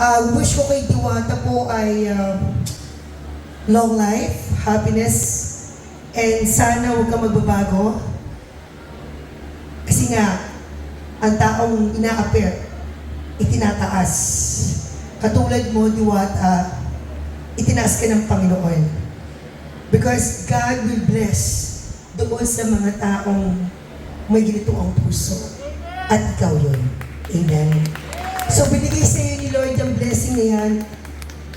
Uh, wish ko kay Diwata po ay um, long life, happiness, and sana huwag ka magbabago. Kasi nga, ang taong ina-appear, itinataas. Katulad mo, Diwata, itinaas ka ng Panginoon. Because God will bless doon sa mga taong may ganito ang puso. At ikaw yun. Amen. So binigay sa iyo ni Lord na yan,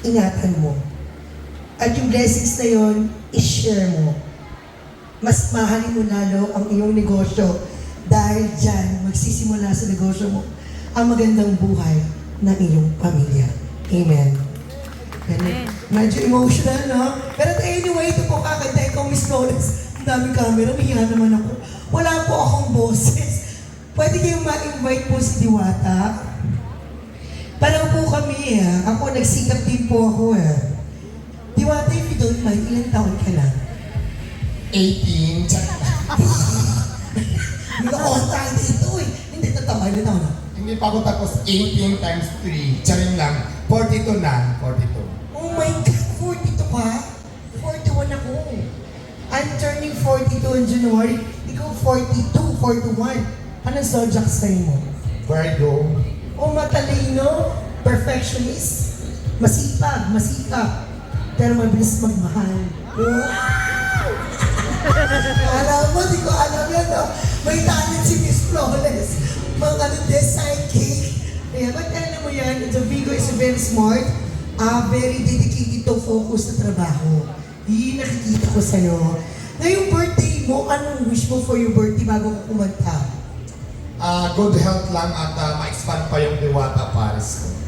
ingatan mo. At yung blessings na yon, i-share mo. Mas mahalin mo lalo ang iyong negosyo dahil dyan, magsisimula sa negosyo mo ang magandang buhay ng iyong pamilya. Amen. Ganun. Medyo emotional, no? Pero anyway, ito po kakanta ikaw, Miss Flores. Ang daming camera, mahiya naman ako. Wala po akong boses. Pwede kayong ma-invite po si Diwata. Eh. Ako, nagsikap din po ako, eh. Diwata, if you don't mind, ilang taon ka na? 18. Tsaka, Hindi ako on tayo dito, eh. Hindi, tatawa, ilang taon na? hindi pa ako tapos 18 times 3. Charing lang. 42 na. 42. Oh my God, 42 ka? 41 ako. I'm turning 42 in January. Ikaw 42, 41. Anong zodiac sign mo? Virgo. O matalino, perfectionist, masipag, masikap, pero mabilis magmahal. Wow! alam mo, di ko alam yan, no? May talent si Miss Flawless. Mga ano, this sidekick. Yeah, but alam mo yan, the Vigo is very smart, ah very dedicated to focus sa trabaho. Yun nakikita ko sa'yo. Ngayong birthday mo, anong wish mo for your birthday bago ko kumanta? Ah, good health lang at ah, ma-expand pa yung Diwata Paris ko.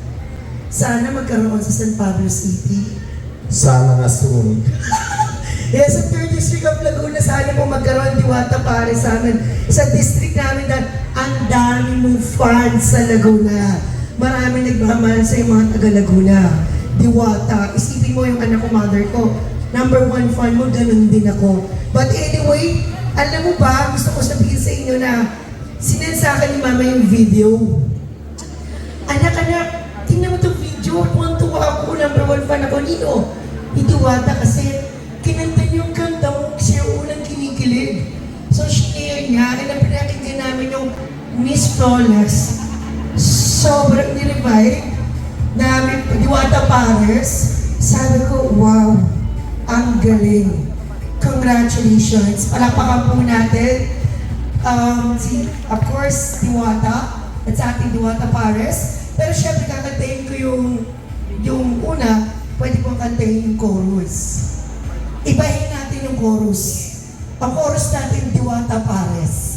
Sana magkaroon sa San Pablo City. Sana nga soon. Yes, sa 3rd District of Laguna, sana po magkaroon diwata para sa amin. Sa district namin dahil ang dami mong fans sa Laguna. Marami nagmamahal sa mga taga Laguna. Diwata. Isipin mo yung anak ko, mother ko. Number one fan mo, ganun din ako. But anyway, alam mo ba, gusto ko sabihin sa inyo na sinend sa akin ni mama yung video. Video. Tuwang-tuwa ako. Number one fan ako. Nino, ituwata kasi kinanta niyo yung kanta mo. Siya unang kinikilig. So, share niya. And ang pinakinggan namin yung Miss Flawless. Sobrang nirevive namin Diwata Pares. Sabi ko, wow, ang galing. Congratulations. Palakpakan po natin um, si, of course, Diwata, at sa ating Diwata Pares. Pero syempre, kakantayin ko yung, yung una, pwede kong kantayin yung chorus. Ibahin natin yung chorus. Ang chorus natin, Diwata Pares.